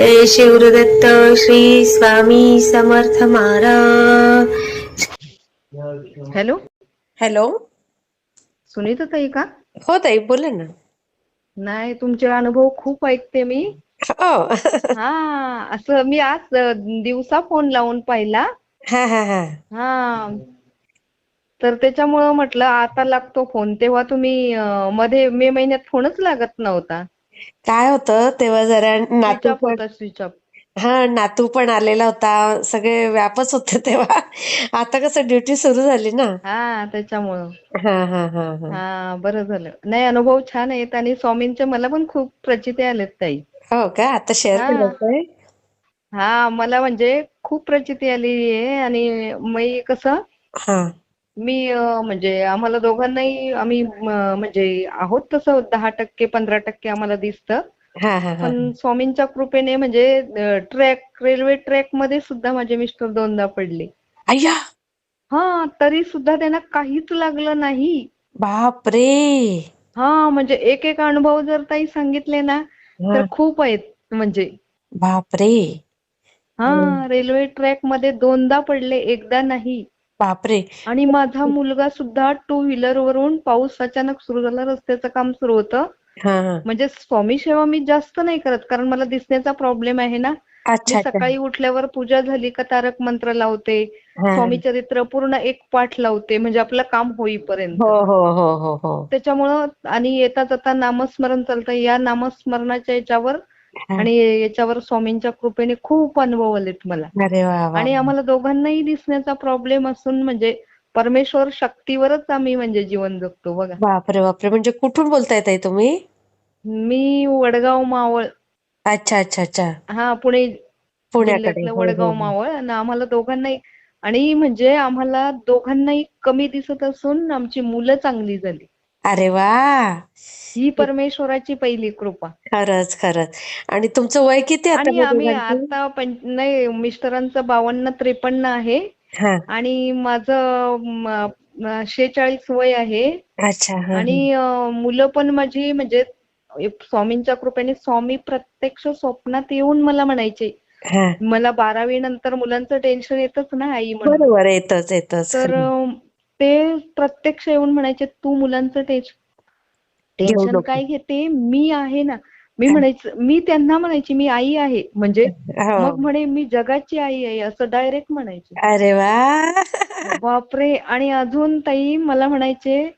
जय Shivdatta Shri Swami Samarth Maharaj. Hello? Hello? Sunita ताई का? हो ताई बोला ना. नाही तुमचे अनुभव खूप ऐकते मी. हो. हा असं मी आज दिवसा फोन लावून पाहिला. हा हा हा. हा. तर त्याच्यामुळं म्हटलं आता लागतो फोन. तेव्हा तुम्ही मध्ये मे महिन्यात फोनच लागत नव्हता. काय होतं तेव्हा जरा स्विच नातू ऑफ पण होता स्विच ऑफ हा नातू पण आलेला होता. सगळे व्यापच होते तेव्हा. आता कसं ड्युटी सुरू झाली ना. हा त्याच्यामुळं. हा हा हा हा. हा बरं झालं. नाही अनुभव छान आहेत आणि स्वामींचे मला पण खूप प्रचिती आलेत ताई. हो का? आता शेअर हा. करायचंय हा मला म्हणजे खूप प्रचिती आली आहे आणि मी कसं हा. मी म्हणजे आम्हाला दोघांनाही आम्ही म्हणजे आहोत तसं दहा टक्के पंधरा टक्के आम्हाला दिसतं. पण स्वामींच्या कृपेने म्हणजे ट्रॅक रेल्वे ट्रॅकमध्ये सुद्धा माझे मिस्टर दोनदा पडले. अय्या! हा तरी सुद्धा त्यांना काहीच लागलं नाही. बापरे! हा म्हणजे एक एक अनुभव जर ताई सांगितले ना तर खूप आहेत म्हणजे. बापरे! हा रेल्वे ट्रॅकमध्ये दोनदा पडले एकदा नाही. बापरे. आणि माझा मुलगा सुद्धा टू व्हीलर वरून पाऊस अचानक सुरू झाला रस्त्याचं काम सुरू होतं. म्हणजे स्वामी सेवा मी जास्त नाही करत कारण मला दिसण्याचा प्रॉब्लेम आहे ना. सकाळी उठल्यावर पूजा झाली का तारक मंत्र लावते स्वामी चरित्र पूर्ण एक पाठ लावते म्हणजे आपलं काम होईपर्यंत. हो हो हो हो हो. त्याच्यामुळं आणि येता जाता नामस्मरण चालतं. या नामस्मरणाच्या याच्यावर. आणि याच्यावर स्वामींच्या कृपेने खूप अनुभव आलेत मला. आणि आम्हाला दोघांनाही दिसण्याचा प्रॉब्लेम असून म्हणजे परमेश्वर शक्तीवरच आम्ही म्हणजे जीवन जगतो बघा. बापरे बापरे. म्हणजे कुठून बोलताय ताई तुम्ही? मी वडगाव मावळ. अच्छा अच्छा अच्छा. हा पुणे पुण्याकडे हो, हो, वडगाव हो. मावळ आणि आम्हाला दोघांनाही आणि म्हणजे आम्हाला दोघांनाही कमी दिसत असून आमची मुलं चांगली झाली. अरे वा. ही परमेश्वराची पहिली कृपा. खरंच खरंच. आणि तुमचं वय किती आता आणि आम्ही दोघांचं? आता पं नाही मिस्टरांचं बावन्न त्रेपन्न आहे. हा. आणि माझं शेहेचाळीस वय आहे. अच्छा हा, आणि अं, मुलं पण माझी म्हणजे स्वामींच्या कृपेने स्वामी प्रत्यक्ष स्वप्नात येऊन मला म्हणायचे. हा. मला बारावी नंतर मुलांचं टेन्शन येतच ना आई म्हणून. बरोबर येतच येतच. तर. अं, ते प्रत्यक्ष येऊन म्हणायचे तू मुलांचं टेन्शन. काय घेते? मी आहे ना. मी म्हणायचं मी त्यांना म्हणायची मी आई आहे. म्हणजे हो. मग म्हणे मी जगाची आई आहे असं डायरेक्ट म्हणायचे. अरे वा. बापरे. आणि अजून ताई मला म्हणायचे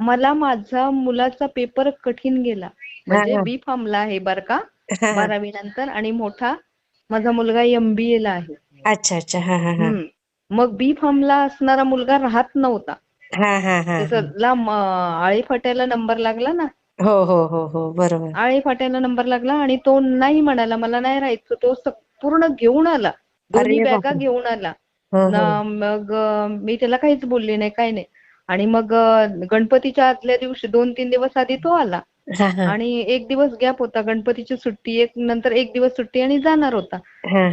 मला माझा मुलाचा पेपर कठीण गेला. म्हणजे. बी फॉर्मला आहे बर का. बारावी नंतर. आणि मोठा माझा मुलगा एमबीए ला आहे. अच्छा अच्छा. हा हा. हा. मग बी फॉर्मला असणारा मुलगा राहत नव्हता. हा हा हा त्याचा आळीफाट्याला नंबर लागला ना? हो हो हो हो बरोबर. आळीफाट्याला नंबर लागला आणि तो नाही म्हणाला मला नाही राहायचं तो पूर्ण घेऊन आला. दोन्ही बॅगा. घेऊन आला. हो, हो. मग मी त्याला काहीच बोलली नाही काही नाही. आणि मग गणपतीच्या आदल्या दिवशी दोन तीन दिवस आधी तो आला. आणि एक दिवस गॅप होता. गणपतीची सुट्टी एक नंतर एक दिवस सुट्टी आणि जाणार होता.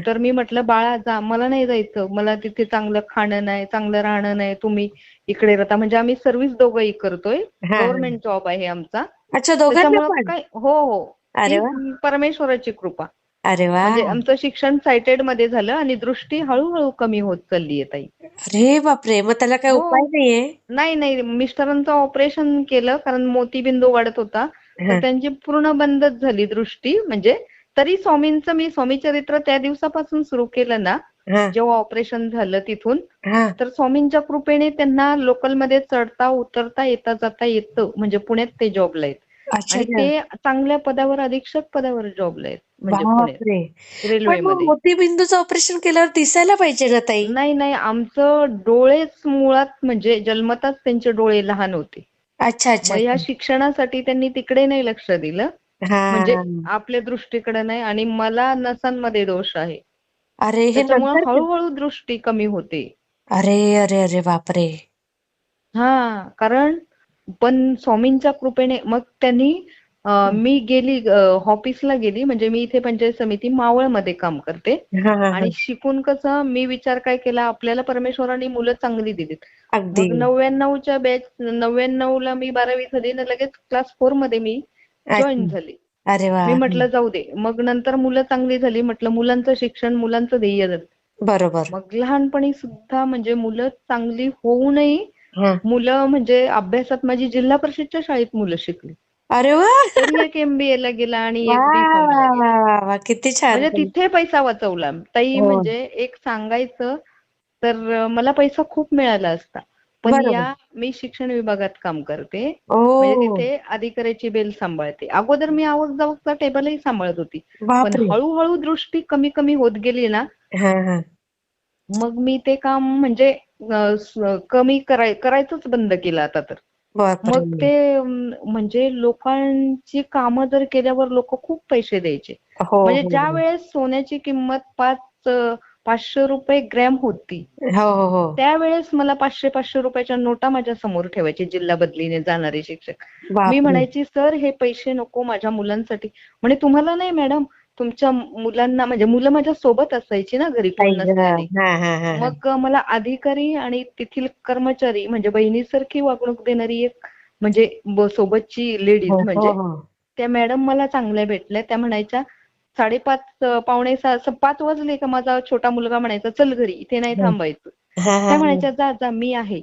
तर मी म्हटलं बाळा जा. मला नाही जायचं. मला तिथे चांगलं खाणं नाही चांगलं राहणं नाही. तुम्ही इकडे राहता. म्हणजे आम्ही सर्व्हिस दोघंही करतोय. गव्हर्नमेंट जॉब आहे आमचा. अच्छा काय? हो हो. परमेश्वराची कृपा. अरे वा. म्हणजे आमचं शिक्षण सायटेडमध्ये झालं आणि दृष्टी हळूहळू कमी होत चालली आहे ताई. अरे बापरे. मग त्याला काही हो. उपाय नाहीये? नाही नाही. मिस्टरांचं ऑपरेशन केलं कारण मोतीबिंदू वाढत होता. तर त्यांची पूर्ण बंदच झाली दृष्टी. म्हणजे तरी स्वामींचं मी स्वामी चरित्र त्या दिवसापासून सुरू केलं ना जेव्हा ऑपरेशन झालं तिथून तर स्वामींच्या कृपेने त्यांना लोकलमध्ये चढता उतरता येता जाता येतं. म्हणजे पुण्यात ते जॉबला आहेत. आणि. ते चांगल्या पदावर अधीक्षक पदावर जॉबला आहेत. म्हणजे रेल्वेमध्ये. मोतीबिंदूचं ऑपरेशन केल्यावर दिसायला पाहिजे ना ताई? नाही नाही. आमचं डोळेच मुळात म्हणजे जन्मताच त्यांचे डोळे लहान होते. अच्छा अच्छा. मग या शिक्षणासाठी त्यांनी तिकडे नाही लक्ष दिलं. म्हणजे आपल्या दृष्टीकडे नाही आणि मला नसांमध्ये दोष आहे. अरे हे त्याच्यामुळे नंतर हळूहळू दृष्टी कमी होते. अरे अरे अरे बापरे. हा कारण पण स्वामींच्या कृपेने मग त्यांनी मी गेली ऑफिसला गेली म्हणजे मी इथे पंचायत समिती मावळमध्ये काम करते. आणि शिकून कसं मी विचार काय केला आपल्याला परमेश्वराने मुलं चांगली दिलीत. नव्याण्णवच्या बॅच नव्याण्णव ला मी बारावी झाली ना लगेच क्लास फोरमध्ये मी जॉईन. झाली. अरे मी म्हटलं जाऊ दे. मग नंतर मुलं चांगली झाली म्हटलं मुलांचं शिक्षण मुलांचं ध्येय झालं. बरोबर. मग लहानपणी सुद्धा म्हणजे मुलं चांगली होऊनही मुलं म्हणजे अभ्यासात माझी जिल्हा परिषदच्या शाळेत मुलं शिकली. अरे वा. तरी एक एमबीए ला गेला आणि वा एक वा ला गेला. वा वा वा किती छान म्हणजे तिथे पैसा वाचवला. ताई हो. म्हणजे एक सांगायचं तर मला पैसा खूप मिळाला असता. पण बरोबर. या मी शिक्षण विभागात काम करते. ओ. म्हणजे तिथे अधिकाऱ्याची बेल सांभाळते. अगोदर मी आवाज जावचा टेबलही सांभाळत होती. पण बापरे. हळूहळू दृष्टी कमी कमी होत गेली ना हा हा. मग मी ते काम म्हणजे अं, स- कमी कराय करायचंच बंद केलं आता तर. बापरे मग ते अं, म्हणजे लोकांची कामं जर केल्यावर लोक खूप पैसे द्यायचे. हो म्हणजे हो ज्या वेळेस सोन्याची किंमत पाच अं, पाचशे रुपये ग्रॅम होती हो हो हो. त्यावेळेस मला पाचशे पाचशे रुपयाच्या नोटा माझ्यासमोर ठेवायचे जिल्हा बदलीने जाणारे शिक्षक. मी बापरे. म्हणायची सर हे पैसे नको माझ्या मुलांसाठी. म्हणे तुम्हाला नाही मॅडम. तुमच्या मुलांना म्हणजे मुलं माझ्या सोबत असायची ना घरी कोण हा हा हा हा. मग मला अधिकारी आणि तेथील कर्मचारी म्हणजे बहिणीसारखी वागणूक देणारी एक म्हणजे सोबतची लेडीज हो, म्हणजे हो, हो. त्या मॅडम मला चांगल्या भेटल्या त्या म्हणायच्या साडेपाच पावणे सहा पाच वाजले का माझा छोटा मुलगा म्हणायचा चल घरी इथे नाही हं. थांबायचं हा हा त्या हा. म्हणायच्या जा जा मी आहे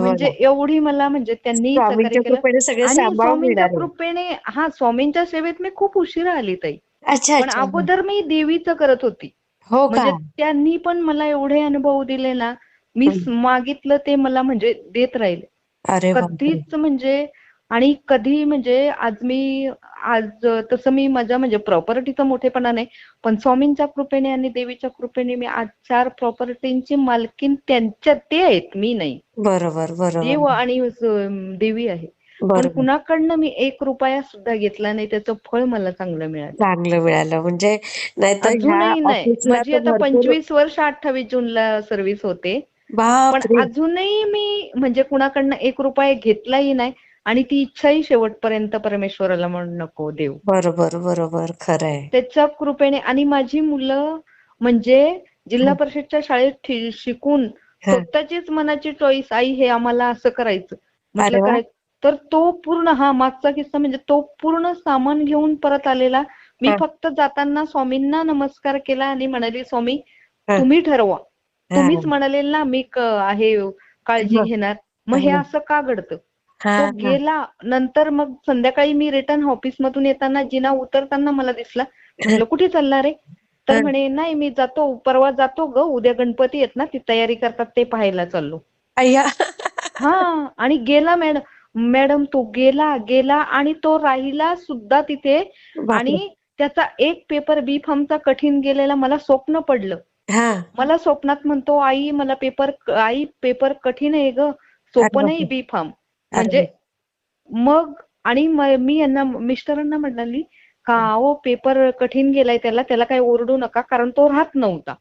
म्हणजे एवढी मला म्हणजे त्यांनी स्वामींच्या कृपेने हा स्वामींच्या सेवेत मी खूप उशिरा आली ताई अच्छा पण अच्छा. अगोदर मी देवीचं करत होती. हो का? म्हणजे त्यांनी पण मला एवढे अनुभव दिले ना मी मागितलं ते मला म्हणजे देत राहिले. अरे बापरे! कधीच म्हणजे आणि कधी म्हणजे आज मी आज तसं मी माझ्या म्हणजे प्रॉपर्टीचा मोठेपणा नाही पण स्वामींच्या कृपेने आणि देवीच्या कृपेने मी आज चार प्रॉपर्टींची मालकीन त्यांच्या ते आहेत मी नाही. बरोबर देव बरोबर आणि स- देवी आहे. पण कुणाकडनं मी एक रुपया सुद्धा घेतला नाही त्याचं फळ मला चांगलं मिळालं. चांगलं मिळालं. म्हणजे अजूनही नाही. माझी तर आता पंचवीस वर्ष अठ्ठावीस जूनला सर्व्हिस होते. पण अजूनही मी म्हणजे कुणाकडनं एक रुपया घेतलाही नाही आणि ती इच्छाही शेवटपर्यंत परमेश्वराला म्हणून नको देव बरोबर बरोबर. खरंय. त्याच्या कृपेने आणि माझी मुलं म्हणजे जिल्हा. परिषदच्या शाळेत शिकून. स्वतःचीच मनाची चॉईस आई हे आम्हाला असं करायचं. म्हटलं वा. तर तो पूर्ण हा मागचा किस्सा म्हणजे तो पूर्ण सामान घेऊन परत आलेला मी. फक्त जाताना स्वामींना नमस्कार केला आणि म्हणाली स्वामी. तुम्ही ठरवा तुम्हीच. म्हणाले ना मी आहे काळजी. घेणार मग हे. असं का घडतं तो. गेला नंतर मग संध्याकाळी मी रिटर्न ऑफिस मधून येताना जिना उतरताना मला दिसला म्हटलं कुठे चालला रे तर. म्हणे नाही मी जातो परवा जातो ग उद्या गणपती आहेत ना ती तयारी करतात ते पाहायला चाललो हा आणि गेला मॅडम मॅडम तो गेला गेला आणि तो राहिला सुद्धा तिथे. आणि त्याचा एक पेपर बी फॉर्मचा कठीण गेलेला मला स्वप्न पडलं. हा. मला स्वप्नात म्हणतो आई मला पेपर आई पेपर कठीण आहे ग. सोपं नाही. B form. म्हणजे मग आणि म- मी यांना मिस्टरांना म्हणाली का अहो पेपर कठीण गेलाय त्याला त्याला काही ओरडू नका कारण तो राहत नव्हता.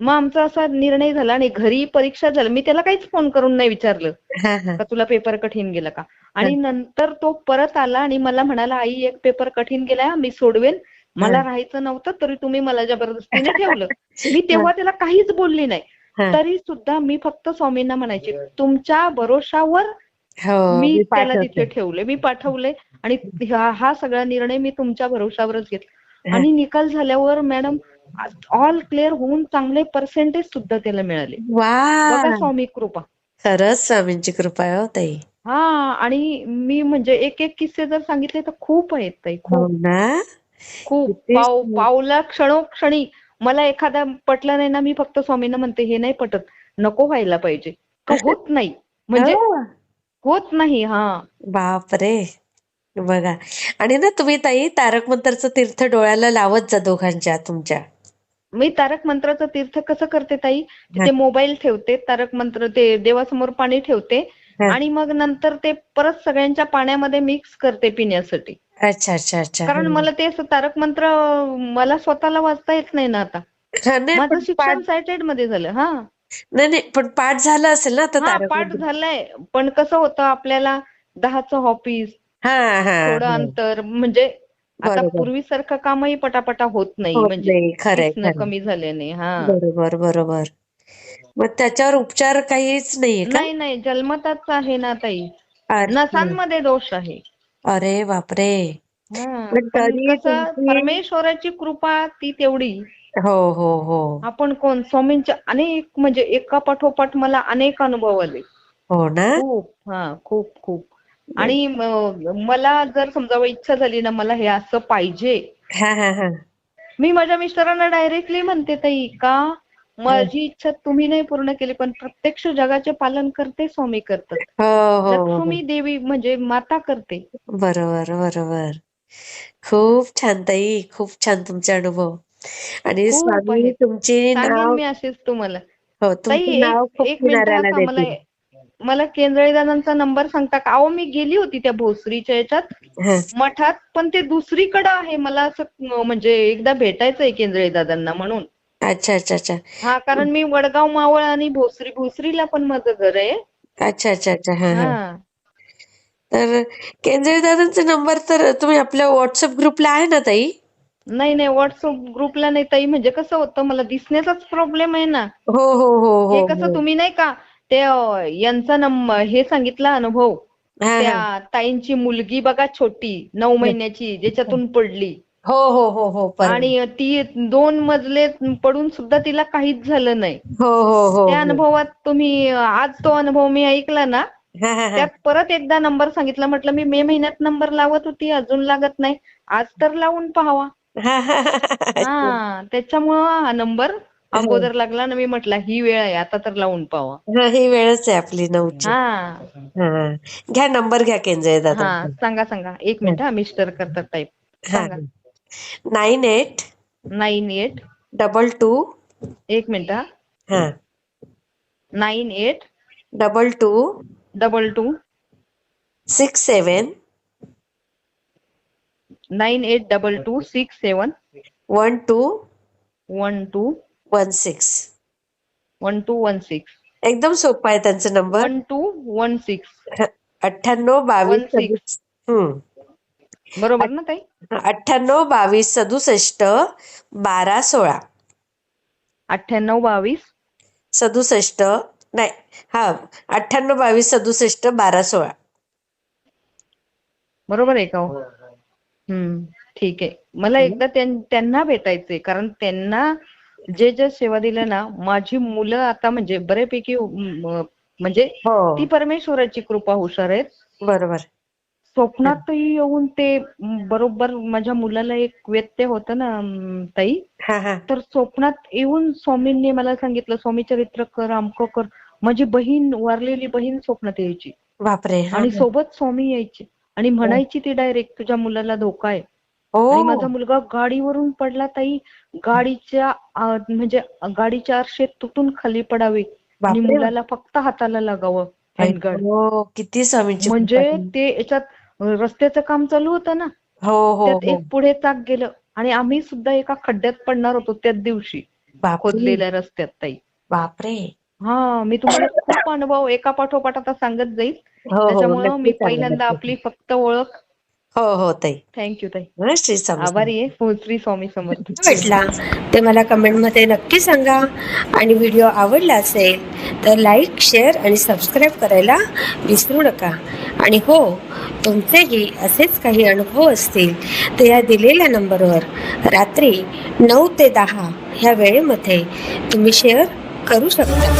मग आमचा असा निर्णय झाला आणि घरी परीक्षा झाली. मी त्याला काहीच फोन करून नाही विचारलं. का तुला पेपर कठीण गेला का? आणि नंतर तो परत आला आणि मला म्हणाला आई एक पेपर कठीण गेलाय मी सोडवेन. मला राहायचं नव्हतं तरी तुम्ही मला जबरदस्तीने ठेवलं. मी तेव्हा त्याला काहीच बोलली नाही. तरी सुद्धा मी फक्त स्वामींना म्हणायचे तुमच्या भरोशावर मी मी त्याला. तिथे ठेवले मी पाठवले आणि हा हा सगळा निर्णय मी तुमच्या भरोशावरच घेतला. आणि निकाल झाल्यावर मॅडम ऑल क्लिअर होऊन चांगले पर्सेंटेज सुद्धा त्याला मिळाले. बघा स्वामी कृपा. खरंच स्वामींची कृपा आहे हो ताई. हा आणि मी म्हणजे एक एक किस्से जर सांगितले तर खूप आहेत ताई हो खूप ना? खूप. पाव. पावला क्षणोक्षणी. मला एखादा पटलं नाही ना मी फक्त स्वामींना म्हणते हे नाही पटत. नको व्हायला पाहिजे. होत नाही. म्हणजे हो. होत नाही हा. बापरे. बघा. आणि ना तुम्ही ताई तारक मंत्रचं तीर्थ डोळ्याला लावत जा दोघांच्या तुमच्या. मी तारक मंत्राचं तीर्थ कसं करते ताई? तिथे मोबाईल ठेवते तारक मंत्र ते देवासमोर पाणी ठेवते. आणि मग नंतर ते परत सगळ्यांच्या पाण्यामध्ये मिक्स करते पिण्यासाठी. अच्छा अच्छा अच्छा. कारण मला ते असं तारक मंत्र मला स्वतःला वाचता येत नाही ना आता. माझं शिक्षण सायटेडमध्ये झालं हा. नाही नाही पण पाठ झालं असेल ना आता हा पाठ झालंय. पण कसं होतं आपल्याला दहाचं ऑफिस हा हा थोडं हा. अंतर म्हणजे आता बरोबर. पूर्वीसारखं कामही पटापटा होत नाही होत म्हणजे नाही खरंय शिकणं खरंय. कमी झाल्याने हा. बरोबर बरोबर. मग त्याच्यावर उपचार काहीच नाहीये का? नाही नाही जन्मताच आहे ना ताई. अच्छा नसांमध्ये दोष आहे. अरे बापरे. हा पण पण तरी कसं तुमची परमेश्वराची कृपा ती तेवढी. हो हो हो. आपण कोण? स्वामींचे अनेक म्हणजे एका पाठोपाठ मला अनेक अनुभव आले. हो ना? खूप हा खूप खूप. आणि मला जर समजा इच्छा झाली ना मला हे असं पाहिजे. हा हा हा. मी माझ्या मिस्टरांना डायरेक्टली म्हणते ताई का? माझी इच्छा तुम्ही नाही पूर्ण केली पण प्रत्यक्ष जगाचे पालन करते स्वामी करतात. हो हो हो. लक्ष्मी देवी म्हणजे माता करते. बरोबर बरोबर. खूप छान ताई खूप छान तुमचे अनुभव. आणि खूप स्वामी आहेत तुमची सांगेन नाव मी असेच तुम्हाला. हो ताई तुमचं नाव खूप एक मिनिट मला देतील मला नंबर सांगता का? अहो मी गेली होती त्या भोसरीच्या याच्यात. हा. मठात पण ते दुसरीकडे आहे. मला असं अं, म्हणजे एकदा भेटायचंय केंद्रे दादांना म्हणून. अच्छा अच्छा अच्छा. हा कारण मी वडगाव मावळ आणि भोसरी भोसरीला पण माझं घर आहे. अच्छा अच्छा अच्छा. हा हा. हा. तर केंद्रीय दादांचा नंबर तर तुम्ही आपल्या व्हॉट्सअप ग्रुपला आहे ना ताई? नाही नाही व्हॉट्सअप ग्रुपला नाही ताई. म्हणजे कसं होतं मला दिसण्याचाच प्रॉब्लेम आहे ना. हो हो हो हे हो कसं हो तुम्ही नाही का ते अं, यांचा नंबर हे सांगितला अनुभव. हा हा. त्या ताईंची मुलगी बघा छोटी नऊ महिन्याची ज्याच्यातून पडली. हो हो हो हो परवा आणि ती दोन मजले पडून सुद्धा तिला काहीच झालं नाही. हो हो हो. त्या हो अनुभवात तुम्ही आज तो अनुभव मी ऐकला ना हा हा हा. त्यात परत एकदा नंबर सांगितला. म्हटलं मी मे महिन्यात नंबर लावत होती अजून लागत नाही. आज तर लावून पाहावा. हा. हा हा हा. हा त्याच्यामुळं हा नंबर हो. अगोदर लागला ना मी म्हटलं ही वेळ आहे आता तर लावून पाहावा हा ही वेळच आहे आपली नऊची. हा. हा. घ्या नंबर घ्या हा दादा. सांगा सांगा. एक मिनिट हा मिस्टर करतात टाईप हा. सांगा. Nine eight nine eight double two एक मिनिट हा. हा. Nine eight double two double two six seven nine eight double two six seven one two one two one six. One two one six. एकदम सोपा आहे त्यांचा number one two one six. अठ्ठ्याण्णव बावीस हम्म. बरोबर ना ताई? अठ्ठ्याण्णव बावीस सदुसष्ट बारा सोळा. अठ्ठ्याण्णव बावीस. सदुसष्ट नाही हा अठ्ठ्याण्णव बावीस सदुसष्ट बारा सोळा. बरोबर आहे का हो? हम्म ठीक आहे. मला एकदा त्यां- त्यांना भेटायचंय कारण त्यांना जे जे सेवा दिल्या ना माझी मुलं आता म्हणजे बऱ्यापैकी म्हणजे हो. ती परमेश्वराची कृपा हुशार आहेत. बरोबर. स्वप्नातही येऊन ते बरोबर माझ्या मुलाला एक व्यत्यय होतं ना ताई. तर स्वप्नात येऊन स्वामींनी मला सांगितलं स्वामी चरित्र कर अमकं कर. माझी बहीण वारलेली बहीण स्वप्नात यायची. बापरे आणि. सोबत स्वामी यायचे. आणि म्हणायची ती डायरेक्ट तुझ्या मुलाला धोका आहे. आणि हो माझा मुलगा गाडीवरून पडला ताई. गाडीच्या म्हणजे गाडीच्या आरशेत तुटून खाली पडावे. आणि. मुलाला फक्त हाताला लागावं हँडगार्ड हो किती म्हणजे. ते याच्यात रस्त्याचं काम चालू होतं ना? हो हो त्यात हो. एक पुढे चाक गेलं. आणि आम्ही सुद्धा एका खड्ड्यात पडणार होतो त्याच दिवशी. खोदलेल्या रस्त्यात ताई. बापरे. हा मी तुम्हाला खूप अनुभव एका पाठोपाठ आता सांगत जाईल. हो हो त्याच्यामुळं नक्की मी सांगा, पहिल्यांदा नक्की. आपली फक्त ओळख. हो हो ताई. थँक्यू ताई. हं, श्री स्वामी आभारी आहे. श्री स्वामी समर्थ. ते मला कमेंटमध्ये नक्की सांगा. आणि व्हिडिओ आवडला असेल तर लाईक शेअर आणि सबस्क्राईब करायला विसरू नका. आणि हो तुमचेही असेच काही अनुभव असतील तर या दिलेल्या नंबरवर रात्री नऊ ते दहा ह्या वेळेमध्ये तुम्ही शेअर करू शकता.